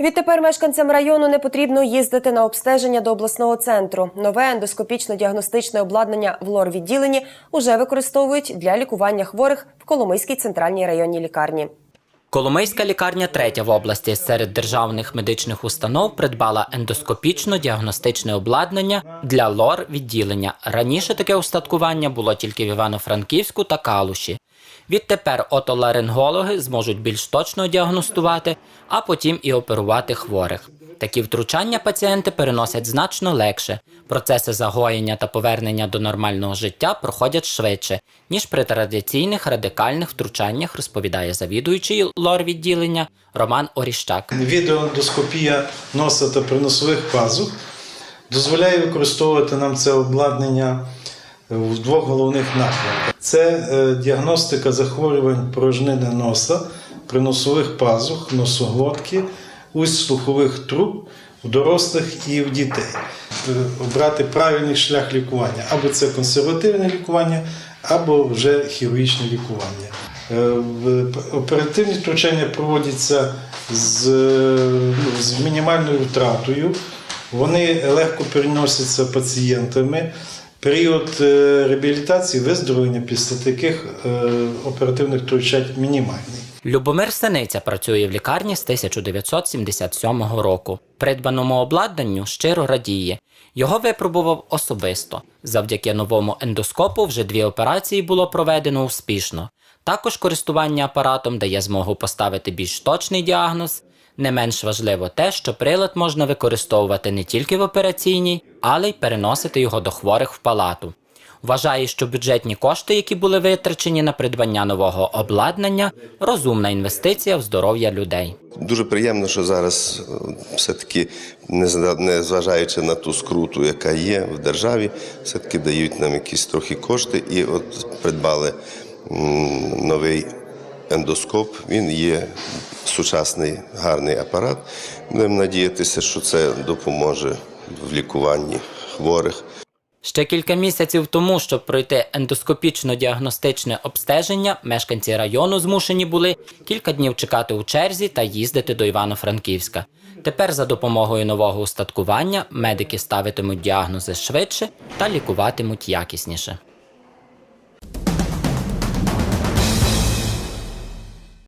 Відтепер мешканцям району не потрібно їздити на обстеження до обласного центру. Нове ендоскопічно-діагностичне обладнання в лор-відділенні уже використовують для лікування хворих в Коломийській центральній районній лікарні. Коломийська лікарня третя в області серед державних медичних установ придбала ендоскопічно-діагностичне обладнання для лор відділення. Раніше таке устаткування було тільки в Івано-Франківську та Калуші. Відтепер отоларингологи зможуть більш точно діагностувати, а потім і оперувати хворих. Такі втручання пацієнти переносять значно легше. Процеси загоєння та повернення до нормального життя проходять швидше, ніж при традиційних радикальних втручаннях, розповідає завідуючий лор-відділення Роман Оріщак. Відеоендоскопія носа та приносових пазух дозволяє використовувати нам це обладнання в двох головних напрямках: це е, діагностика захворювань порожнини носа, приносових пазух, носоглотки, усть слухових труб у дорослих і в дітей. Е, Обрати правильний шлях лікування або це консервативне лікування, або вже хірургічне лікування. Е, Оперативні втручання проводяться з, ну, з мінімальною втратою. Вони легко переносяться пацієнтами. Період е, реабілітації, виздоровлення після таких е, оперативних втручань мінімальний. Любомир Синиця працює в лікарні з 1977 року. Придбаному обладнанню щиро радіє. Його випробував особисто. Завдяки новому ендоскопу вже дві операції було проведено успішно. Також користування апаратом дає змогу поставити більш точний діагноз. Не менш важливо те, що прилад можна використовувати не тільки в операційній, але й переносити його до хворих в палату. Вважає, що бюджетні кошти, які були витрачені на придбання нового обладнання, розумна інвестиція в здоров'я людей. Дуже приємно, що зараз е, все-таки, незна- незважаючи на ту скруту, яка є в державі, все-таки дають нам якісь трохи кошти і от придбали новий ендоскоп. Він є сучасний гарний апарат. Будемо надіятися, що це допоможе в лікуванні хворих. Ще кілька місяців тому, щоб пройти ендоскопічно-діагностичне обстеження, мешканці району змушені були кілька днів чекати у черзі та їздити до Івано-Франківська. Тепер за допомогою нового устаткування медики ставитимуть діагнози швидше та лікуватимуть якісніше.